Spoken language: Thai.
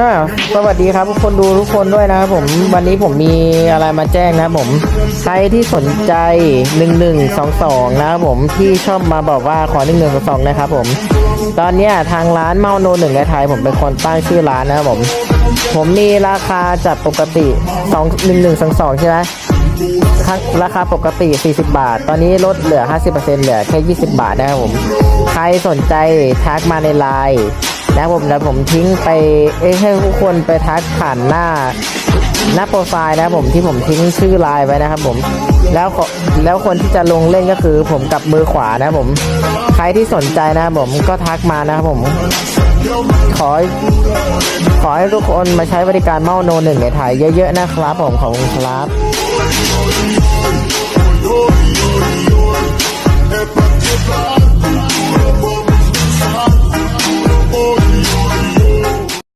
อ่าสวัสดีครับทุกคนดูทุกคนด้วยนะครับผมวันนี้ผมมีอะไรมาแจ้งนะผมใครที่สนใจ 1122 นะครับผมที่ชอบมาบอกว่าขอ 1122 นะครับผม ตอนเนี้ยทางร้านเมาโนหนึ่งในไทยผมเป็นคนตั้งชื่อร้านนะครับผม ผมมีราคาจากปกติ 2 1122 ใช่ไหมครับราคาปกติ 40 บาท ตอนนี้ลดเหลือ 50%เหลือแค่ 20 บาทนะครับผม ใครสนใจทักมาในไลน์ นะผมแล้วผมทิ้งไปเอ้ให้ทุกคนไปทักผ่านหน้าหน้าโปรไฟล์นะผมที่ผมทิ้งชื่อไลน์ไว้นะครับผมแล้วแล้วคนที่จะลงเล่นก็คือผมกับมือขวานะผม ใครที่สนใจนะผมก็ทักมานะครับผม ขอขอให้ทุกคนมาใช้บริการเมาโนหนึ่งในไทยเยอะๆนะครับผมขอบคุณครับ